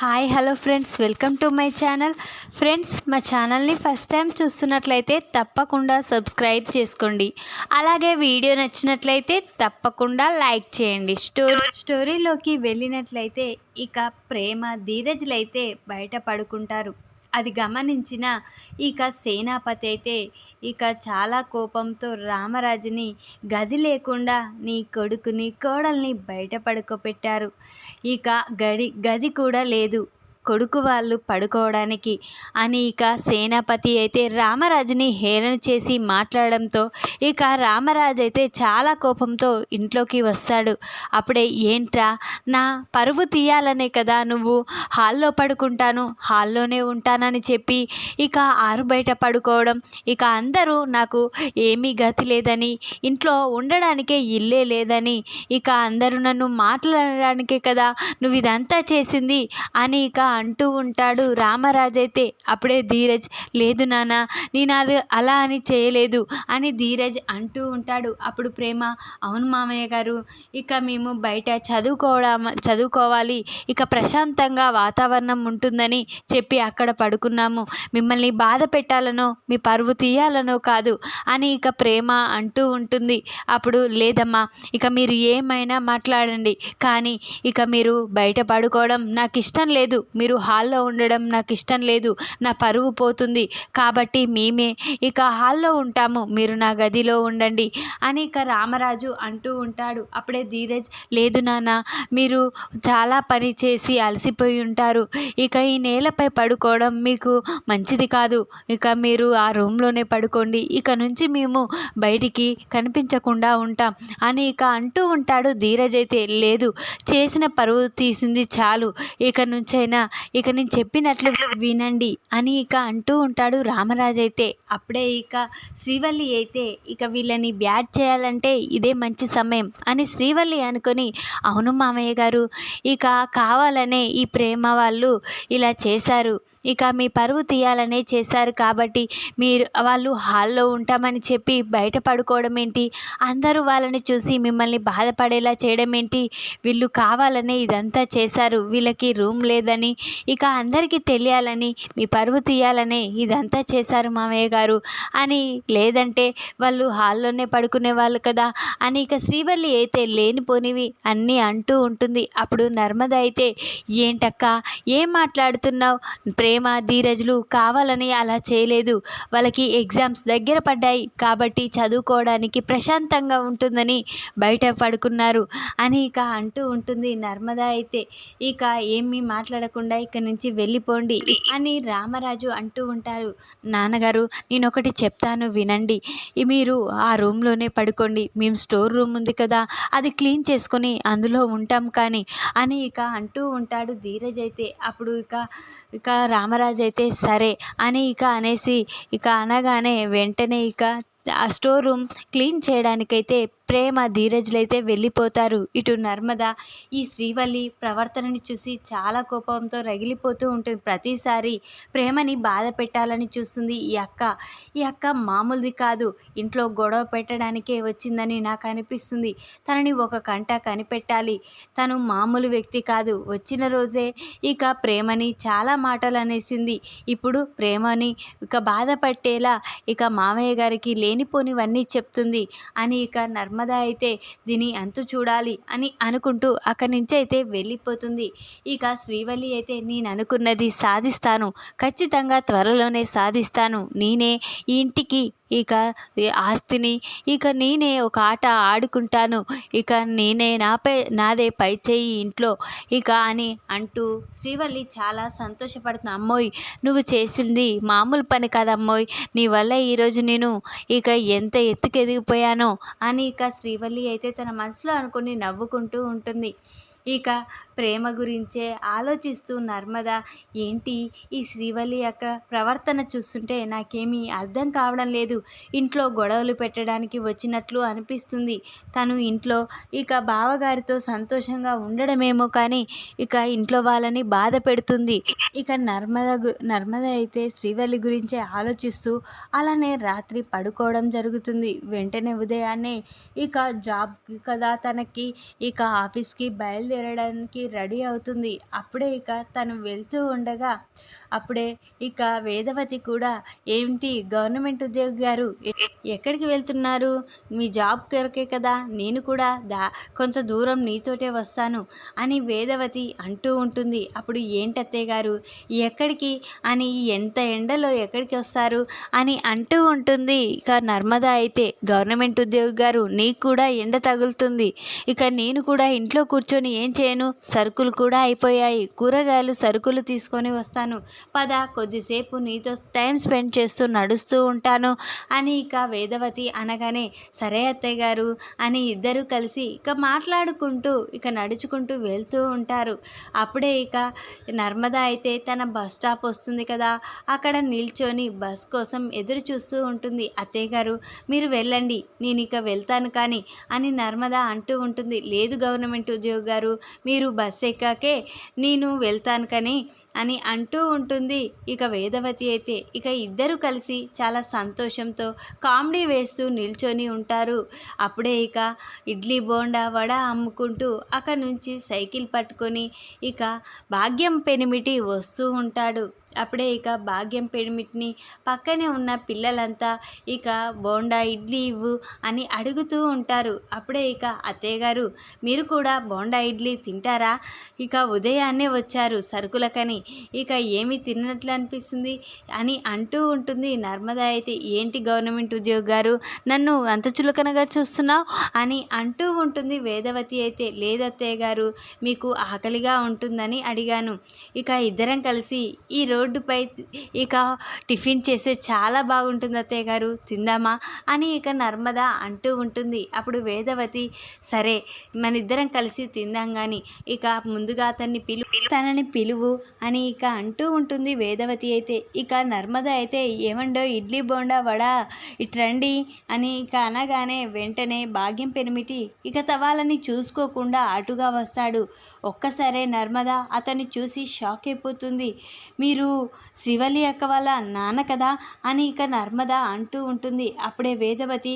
Hi hello friends. Welcome to my channel. Friends మా ఛానల్ని first time చూస్తున్నట్లయితే తప్పకుండా సబ్స్క్రైబ్ చేసుకోండి. అలాగే వీడియో నచ్చినట్లయితే తప్పకుండా లైక్ చేయండి. స్టోరీ స్టోరీలోకి వెళ్ళినట్లయితే ఇక ప్రేమ ధీరజ్లైతే బయట పడుకుంటారు. అది గమనించిన ఇక సేనాపతి అయితే ఇక చాలా కోపంతో రామరాజుని గది లేకుండా నీ కొడుకుని కోడల్ని బయట పడుకోబెట్టారు. ఇక గడి గది కూడా లేదు. కొడుకు వాళ్ళు పడుకోవడానికి. అని ఇక సేనాపతి అయితే రామరాజుని హేళన చేసి మాట్లాడడంతో ఇక రామరాజు అయితే చాలా కోపంతో ఇంట్లోకి వస్తాడు. అప్పుడే ఏంట్రా? నా పరువు తీయాలనే కదా నువ్వు? హాల్లో పడుకుంటాను హాల్లోనే ఉంటానని చెప్పి ఇక ఆరు బయట పడుకోవడం. ఇక అందరూ నాకు ఏమీ గతి లేదని ఇంట్లో ఉండడానికే ఇల్లే లేదని ఇక అందరూ నన్ను మాట్లాడడానికే కదా నువ్వు ఇదంతా చేసింది అని ఇక అంటూ ఉంటాడు. రామరాజు అయితే అప్పుడే ధీరజ్ లేదు నాన్న నేను అది అలా అని చేయలేదు అని ధీరజ్ అంటూ ఉంటాడు. అప్పుడు ప్రేమ అవును మామయ్య గారు ఇక మేము బయట చదువుకోవడం చదువుకోవాలి. ఇక ప్రశాంతంగా వాతావరణం ఉంటుందని చెప్పి అక్కడ పడుకున్నాము. మిమ్మల్ని బాధ పెట్టాలనో మీ పరువు తీయాలనో కాదు అని ఇక ప్రేమ అంటూ ఉంటుంది. అప్పుడు లేదమ్మా ఇక మీరు ఏమైనా మాట్లాడండి. కానీ ఇక మీరు బయట పడుకోవడం నాకు ఇష్టం లేదు. మీరు మీరు హాల్లో ఉండడం నాకు ఇష్టం లేదు. నా పరువు పోతుంది. కాబట్టి మేమే ఇక హాల్లో ఉంటాము. మీరు నా గదిలో ఉండండి. అని ఇక రామరాజు అంటూ ఉంటాడు. అప్పుడే ధీరజ్ లేదు నాన్న మీరు చాలా పని చేసి అలసిపోయి ఉంటారు. ఇక ఈ నేలపై పడుకోవడం మీకు మంచిది కాదు. ఇక మీరు ఆ రూమ్లోనే పడుకోండి. ఇక నుంచి మేము బయటికి కనిపించకుండా ఉంటాం. అని ఇక అంటూ ఉంటాడు ధీరజ్ అయితే. లేదు చేసిన పరువు తీసింది చాలు. ఇక నుంచైనా ఇక నేను చెప్పినట్లు వినండి అని ఇక అంటూ ఉంటాడు రామరాజు అయితే. అప్పుడే ఇక శ్రీవల్లి అయితే ఇక వీళ్ళని బ్యాట్ చేయాలంటే ఇదే మంచి సమయం అని శ్రీవల్లి అనుకొని అవును మామయ్య గారు ఇక కావాలనే ఈ ప్రేమ వాళ్ళు ఇలా చేశారు. ఇక మీ పరువు తీయాలనే చేశారు కాబట్టి మీరు వాళ్ళు హాల్లో ఉంటామని చెప్పి బయట పడుకోవడం ఏంటి? అందరూ వాళ్ళని చూసి మిమ్మల్ని బాధపడేలా చేయడం ఏంటి? వీళ్ళు కావాలనే ఇదంతా చేశారు. వీళ్ళకి రూమ్ లేదని ఇక అందరికీ తెలియాలని మీ పరువు తీయాలనే ఇదంతా చేశారు మామయ్య గారు. అని లేదంటే వాళ్ళు హాల్లోనే పడుకునే వాళ్ళు కదా? అని ఇక శ్రీవల్లి అయితే లేనిపోనివి అన్నీ అంటూ ఉంటుంది. అప్పుడు నర్మద అయితే ఏంటక్క? ఏం మాట్లాడుతున్నావు? ప్రేమ ధీరజ్లు కావాలని అలా చేయలేదు. వాళ్ళకి ఎగ్జామ్స్ దగ్గర పడ్డాయి. కాబట్టి చదువుకోవడానికి ప్రశాంతంగా ఉంటుందని బయట పడుకున్నారు. అని ఇక అంటూ ఉంటుంది నర్మద అయితే. ఇక ఏమీ మాట్లాడకుండా ఇక నుంచి వెళ్ళిపోండి అని రామరాజు అంటూ ఉంటారు. నాన్నగారు నేను ఒకటి చెప్తాను వినండి. మీరు ఆ రూమ్లోనే పడుకోండి. మేము స్టోర్ రూమ్ ఉంది కదా అది క్లీన్ చేసుకొని అందులో ఉంటాం కానీ అని ఇక అంటూ ఉంటాడు ధీరజ్ అయితే. అప్పుడు ఇక ఇక రామరాజు అయితే సరే అని ఇక అనేసి ఇక అనగానే వెంటనే ఇక ఆ స్టోర్ రూమ్ క్లీన్ చేయడానికైతే ప్రేమ ధీరజ్లు అయితే వెళ్ళిపోతారు. ఇటు నర్మద ఈ శ్రీవల్లి ప్రవర్తనని చూసి చాలా కోపంతో రగిలిపోతూ ఉంటుంది. ప్రతిసారి ప్రేమని బాధ పెట్టాలని చూస్తుంది ఈ అక్క. ఈ అక్క మామూలుది కాదు. ఇంట్లో గొడవ పెట్టడానికే వచ్చిందని నాకు అనిపిస్తుంది. తనని ఒక కంట కనిపెట్టాలి. తను మామూలు వ్యక్తి కాదు. వచ్చిన రోజే ఇక ప్రేమని చాలా మాటలు అనేసింది. ఇప్పుడు ప్రేమని ఇక బాధపట్టేలా ఇక మామయ్య గారికి లేని లేనిపోనివన్నీ చెప్తుంది. అని ఇక నర్మద అయితే దీని అంతు చూడాలి అని అనుకుంటూ అక్కడి నుంచి అయితే వెళ్ళిపోతుంది. ఇక శ్రీవల్లి అయితే నేను అనుకున్నది సాధిస్తాను. ఖచ్చితంగా త్వరలోనే సాధిస్తాను. నేనే ఈ ఇంటికి ఇక ఆస్తిని ఇక నేనే ఒక ఆట ఆడుకుంటాను. ఇక నేనే నాపై నాదే పై చేయి ఇంట్లో. ఇక అని అంటూ శ్రీవల్లి చాలా సంతోషపడుతుంది. అమ్మోయ్ నువ్వు చేసింది మామూలు పని కాదమ్మోయ్ నీ వల్ల ఈరోజు నేను ఇక ఎంత ఎత్తుకు ఎదిగిపోయానో అని ఇక శ్రీవల్లి అయితే తన మనసులో అనుకుని నవ్వుకుంటూ ఉంటుంది. ఇక ప్రేమ గురించే ఆలోచిస్తూ నర్మద ఏంటి ఈ శ్రీవల్లి యొక్క ప్రవర్తన చూస్తుంటే నాకేమీ అర్థం కావడం లేదు. ఇంట్లో గొడవలు పెట్టడానికి వచ్చినట్లు అనిపిస్తుంది. తను ఇంట్లో ఇక బావగారితో సంతోషంగా ఉండడమేమో కానీ ఇక ఇంట్లో వాళ్ళని బాధ పెడుతుంది. ఇక నర్మద నర్మద అయితే శ్రీవల్లి గురించే ఆలోచిస్తూ అలానే రాత్రి పడుకోవడం జరుగుతుంది. వెంటనే ఉదయాన్నే ఇక జాబ్ కదా తనకి ఇక ఆఫీస్కి బయలుదేరడానికి రెడీ అవుతుంది. అప్పుడే ఇక తను వెళ్తూ ఉండగా అప్పుడే ఇక వేదవతి కూడా ఏంటి గవర్నమెంట్ ఉద్యోగి గారు ఎక్కడికి వెళ్తున్నారు? మీ జాబ్ కొరకే కదా? నేను కూడా దా కొంత దూరం నీతోటే వస్తాను అని వేదవతి అంటూ ఉంటుంది. అప్పుడు ఏంటత్తయ్య గారు? ఎక్కడికి? అని ఎంత ఎండలో ఎక్కడికి వస్తారు? అని అంటూ ఉంటుంది. ఇక నర్మదా అయితే గవర్నమెంట్ ఉద్యోగి గారు నీకు కూడా ఎండ తగులుతుంది. ఇక నేను కూడా ఇంట్లో కూర్చొని ఏం చేయను? సరుకులు కూడా అయిపోయాయి. కూరగాయలు సరుకులు తీసుకొని వస్తాను. పద కొద్దిసేపు నీతో టైం స్పెండ్ చేస్తూ నడుస్తూ ఉంటాను అని ఇక వేదవతి అనగానే సరే అత్తయ్య గారు అని ఇద్దరు కలిసి ఇక మాట్లాడుకుంటూ ఇక నడుచుకుంటూ వెళ్తూ ఉంటారు. అప్పుడే ఇక నర్మదా అయితే తన బస్ స్టాప్ వస్తుంది కదా. అక్కడ నిల్చొని బస్ కోసం ఎదురు చూస్తూ ఉంటుంది. అత్తయ్య గారు మీరు వెళ్ళండి నేను ఇక వెళ్తాను కానీ అని నర్మదా అంటూ ఉంటుంది. లేదు గవర్నమెంట్ ఉద్యోగి గారు మీరు బస్ ఎక్కాకే నేను వెళ్తాను కానీ అని అంటూ ఉంటుంది. ఇక వేదవతి అయితే ఇక ఇద్దరు కలిసి చాలా సంతోషంతో కామెడీ వేస్తూ నిల్చొని ఉంటారు. అప్పుడే ఇక ఇడ్లీ బోండా వడ అమ్ముకుంటూ అక్కడ నుంచి సైకిల్ పట్టుకొని ఇక భాగ్యం పెనిమిటి వస్తూ ఉంటాడు. అప్పుడే ఇక భాగ్యం పెనిమిటిని పక్కనే ఉన్న పిల్లలంతా ఇక బోండా ఇడ్లీ ఇవ్వు అని అడుగుతూ ఉంటారు. అప్పుడే ఇక అత్తయ్య గారు మీరు కూడా బోండా ఇడ్లీ తింటారా? ఇక ఉదయాన్నే వచ్చారు సరుకులకని. ఇక ఏమి తిన్నట్లు అనిపిస్తుంది అని అంటూ ఉంటుంది. నర్మదా అయితే ఏంటి గవర్నమెంట్ ఉద్యోగి గారు నన్ను అంత చులకనగా చూస్తున్నావు? అని అంటూ ఉంటుంది. వేదవతి అయితే లేదత్తయ్య గారు మీకు ఆకలిగా ఉంటుందని అడిగాను. ఇక ఇద్దరం కలిసి ఈ రోడ్డుపై ఇక టిఫిన్ చేస్తే చాలా బాగుంటుంది అత్తయ్య గారు తిందామా అని ఇక నర్మద అంటూ ఉంటుంది. అప్పుడు వేదవతి సరే మన ఇద్దరం కలిసి తిందాం కానీ ఇక ముందుగా అతన్ని పిలు తనని పిలువు అని ఇక అంటూ ఉంటుంది వేదవతి అయితే. ఇక నర్మద అయితే ఏమండో ఇడ్లీ బోండా వడ ఇట్రండి అని ఇక అనగానే వెంటనే భాగ్యం పెనిమిటి ఇక తవాలని చూసుకోకుండా అటుగా వస్తాడు. ఒక్కసారే నర్మద అతన్ని చూసి షాక్ అయిపోతుంది. మీరు శ్రీవల్లి అక్క వాళ్ళ నాన్న కదా? అని ఇక నర్మద అంటూ ఉంటుంది. అప్పుడే వేదవతి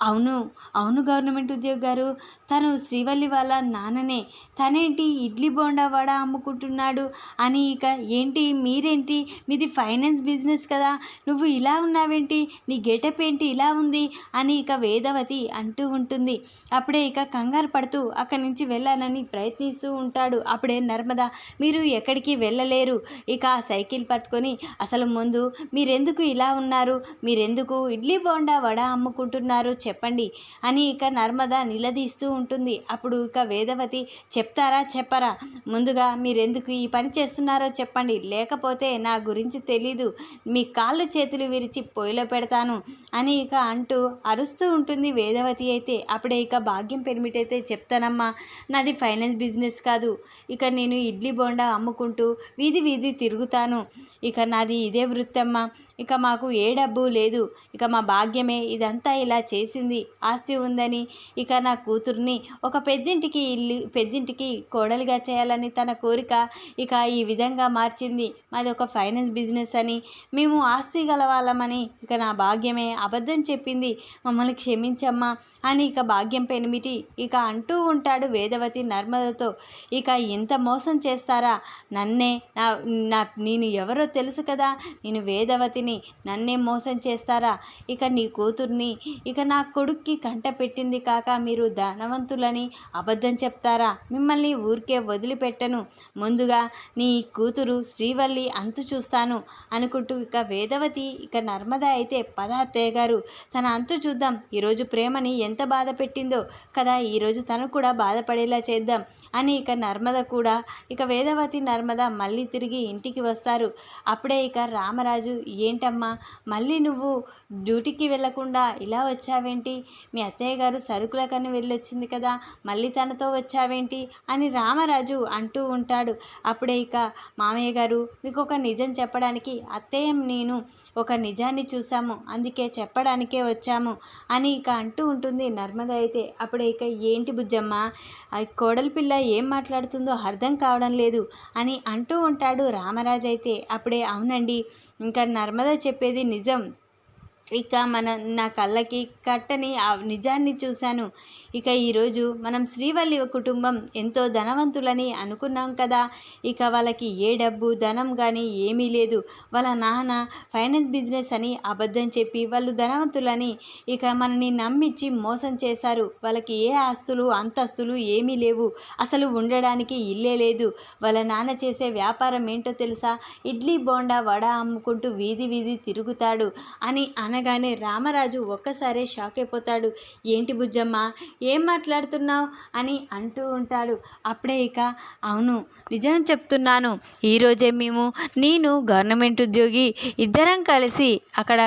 అవును అవును గవర్నమెంట్ ఉద్యోగి గారు. తను శ్రీవల్లి వాళ్ళ నాన్ననే. తనేంటి ఇడ్లీ బోండా వడ అమ్ముకుంటున్నాడు అని ఇక ఏంటి మీరేంటి? మీది ఫైనాన్స్ బిజినెస్ కదా. నువ్వు ఇలా ఉన్నావేంటి? నీ గెటప్ ఏంటి? ఇలా ఉంది అని ఇక వేదవతి అంటూ ఉంటుంది. అప్పుడే ఇక కంగారు పడుతూ అక్కడి నుంచి వెళ్ళాలని ప్రయత్నిస్తూ ఉంటాడు. అప్పుడే నర్మద మీరు ఎక్కడికి వెళ్ళలేరు. ఇక సైకిల్ పట్టుకొని అసలు ముందు మీరెందుకు ఇలా ఉన్నారు? మీరెందుకు ఇడ్లీ బోండా వడ అమ్ముకుంటున్నారు? చెప్పండి అని ఇక నర్మద నిలదీస్తూ ఉంటుంది. అప్పుడు ఇక వేదవతి చెప్తారా చెప్పరా? ముందుగా మీరెందుకు ఈ పని చేస్తున్నారో చెప్పండి. లేకపోతే నా గురించి తెలీదు. మీ కాళ్ళు చేతులు విరిచి పొయ్యిలో పెడతాను అని ఇక అంటూ అరుస్తూ ఉంటుంది వేదవతి అయితే. అప్పుడే ఇక భాగ్యం పెర్మిట్ అయితే చెప్తానమ్మా. నాది ఫైనాన్స్ బిజినెస్ కాదు. ఇక నేను ఇడ్లీ బోండా అమ్ముకుంటూ వీధి వీధి తిరుగుతాను. ఇక నాది ఇదే వృత్తమ్మా. ఇక మాకు ఏ డబ్బు లేదు. ఇక మా భాగ్యమే ఇదంతా ఇలా చేసింది. ఆస్తి ఉందని ఇక నా కూతుర్ని ఒక పెద్దింటికి ఇల్లు పెద్దింటికి కోడలిగా చేయాలని తన కోరిక ఇక ఈ విధంగా మార్చింది. మాది ఒక ఫైనాన్స్ బిజినెస్ అని మేము ఆస్తి గలవాళ్ళమని ఇక నా భాగ్యమే అబద్ధం చెప్పింది. మమ్మల్ని క్షమించమ్మా అని ఇక భాగ్యం పెనిమిటి ఇక అంటూ ఉంటాడు వేదవతి నర్మదతో. ఇక ఇంత మోసం చేస్తారా? నన్నే నా నా నేను ఎవరో తెలుసు కదా? నేను వేదవతిని నన్నే మోసం చేస్తారా? ఇక నీ కూతుర్ని ఇక నా కొడుక్కి కంట పెట్టింది కాక మీరు ధనవంతులని అబద్ధం చెప్తారా? మిమ్మల్ని ఊరికే వదిలిపెట్టను. ముందుగా నీ కూతురు శ్రీవల్లి అంతు చూస్తాను అనుకుంటూ ఇక వేదవతి ఇక నర్మద అయితే పదార్థయ్య గారు తన అంతు చూద్దాం. ఈరోజు ప్రేమని ఎంత బాధ పెట్టిందో కదా ఈరోజు తను కూడా బాధపడేలా చేద్దాం. అని ఇక నర్మద కూడా ఇక వేదవతి నర్మద మళ్ళీ తిరిగి ఇంటికి వస్తారు. అప్పుడే ఇక రామరాజు ఏంటమ్మా మళ్ళీ నువ్వు డ్యూటీకి వెళ్ళకుండా ఇలా వచ్చావేంటి? మీ అత్తయ్య గారు సరుకులకని వెళ్ళొచ్చింది కదా మళ్ళీ తనతో వచ్చావేంటి? అని రామరాజు అంటూ ఉంటాడు. అప్పుడే ఇక మామయ్య గారు మీకు ఒక నిజం చెప్పడానికి అత్తయ్య నేను ఒక నిజాన్ని చూసాము అందుకే చెప్పడానికే వచ్చాము అని ఇక అంటూ ఉంటుంది నర్మద అయితే. అప్పుడే ఇక ఏంటి బుజ్జమ్మ? కోడలి పిల్ల ఏం మాట్లాడుతుందో అర్థం కావడం లేదు అని అంటూ ఉంటాడు రామరాజు అయితే. అప్పుడే అవునండి ఇంకా నర్మద చెప్పేది నిజం. ఇక మన నా కళ్ళకి కట్టని ఆ నిజాన్ని చూశాను. ఇక ఈరోజు మనం శ్రీవల్లి కుటుంబం ఎంతో ధనవంతులని అనుకున్నాం కదా. ఇక వాళ్ళకి ఏ డబ్బు ధనం కానీ ఏమీ లేదు. వాళ్ళ నాన్న ఫైనాన్స్ బిజినెస్ అని అబద్ధం చెప్పి వాళ్ళు ధనవంతులని ఇక మనని నమ్మించి మోసం చేశారు. వాళ్ళకి ఏ ఆస్తులు అంతస్తులు ఏమీ లేవు. అసలు ఉండడానికి ఇల్లే లేదు. వాళ్ళ నాన్న చేసే వ్యాపారం ఏంటో తెలుసా? ఇడ్లీ బోండా వడ అమ్ముకుంటూ వీధి వీధి తిరుగుతాడు అని అన అనగానే రామరాజు ఒక్కసారే షాక్ అయిపోతాడు ఏంటి బుజ్జమ్మ ఏం మాట్లాడుతున్నావు? అని అంటూ ఉంటాడు. అప్పుడే ఇక అవును నిజం చెప్తున్నాను. ఈరోజే మేము నేను గవర్నమెంట్ ఉద్యోగి ఇద్దరం కలిసి అక్కడ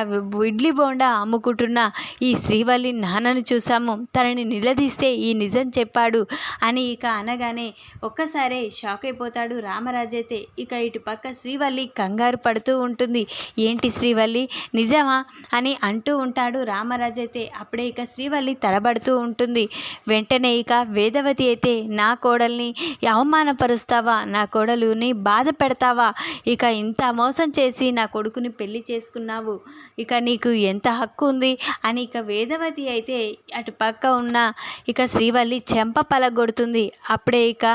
ఇడ్లీ బోండా అమ్ముకుంటున్న ఈ శ్రీవల్లి నాన్నను చూసాము తనని నిలదీస్తే ఈ నిజం చెప్పాడు అని ఇక అనగానే ఒక్కసారే షాక్ అయిపోతాడు రామరాజు అయితే. ఇక ఇటు పక్క శ్రీవల్లి కంగారు పడుతూ ఉంటుంది. ఏంటి శ్రీవల్లి నిజమా? అని అంటూ ఉంటాడు రామరాజు అయితే. అప్పుడే ఇక శ్రీవల్లి తరబడుతూ ఉంటుంది. వెంటనే ఇక వేదవతి అయితే నా కోడల్ని అవమానపరుస్తావా? నా కోడలుని బాధ పెడతావా? ఇక ఇంత మోసం చేసి నా కొడుకుని పెళ్ళి చేసుకున్నావు. ఇక నీకు ఎంత హక్కు ఉంది? అని ఇక వేదవతి అయితే అటు పక్క ఉన్న ఇక శ్రీవల్లి చెంప పలగొడుతుంది. అప్పుడే ఇక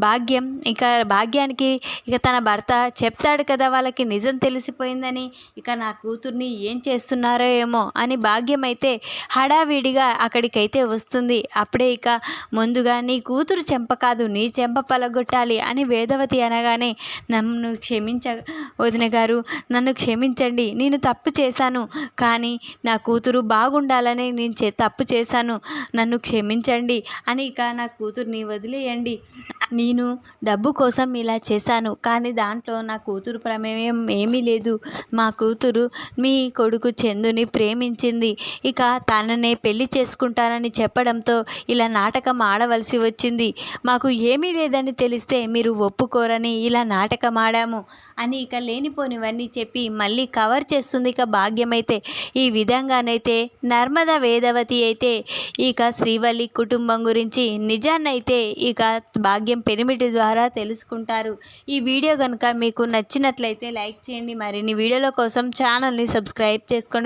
భాగ్యం ఇక భాగ్యానికి ఇక తన భర్త చెప్తాడు కదా వాళ్ళకి నిజం తెలిసిపోయిందని. ఇక నా కూతుర్ని ఏం చేస్తున్నా ఉన్నారో ఏమో అని భాగ్యం అయితే హడావిడిగా అక్కడికైతే వస్తుంది. అప్పుడే ఇక ముందుగా నీ కూతురు చెంప కాదు నీ చెంప పలగొట్టాలి అని వేదవతి అనగానే నన్ను క్షమించ వదిన గారు నన్ను క్షమించండి నేను తప్పు చేశాను. కానీ నా కూతురు బాగుండాలని నేను చే తప్పు చేశాను. నన్ను క్షమించండి అని ఇక నా కూతుర్ని వదిలేయండి. నేను డబ్బు కోసం ఇలా చేశాను కానీ దాంట్లో నా కూతురు ప్రమేయం ఏమీ లేదు. మా కూతురు మీ కొడుకు చె చందుని ప్రేమించింది. ఇక తననే పెళ్ళి చేసుకుంటానని చెప్పడంతో ఇలా నాటకం ఆడవలసి వచ్చింది. మాకు ఏమీ లేదని తెలిస్తే మీరు ఒప్పుకోరని ఇలా నాటకం ఆడాము అని ఇక లేనిపోనివన్నీ చెప్పి మళ్ళీ కవర్ చేస్తుంది ఇక భాగ్యమైతే. ఈ విధంగానైతే నర్మద వేదవతి అయితే ఇక శ్రీవల్లి కుటుంబం గురించి నిజాన్నైతే ఇక భాగ్యం పెనిమిటి ద్వారా తెలుసుకుంటారు. ఈ వీడియో కనుక మీకు నచ్చినట్లయితే లైక్ చేయండి. మరిన్ని వీడియోల కోసం ఛానల్ని సబ్స్క్రైబ్ చేసుకోండి.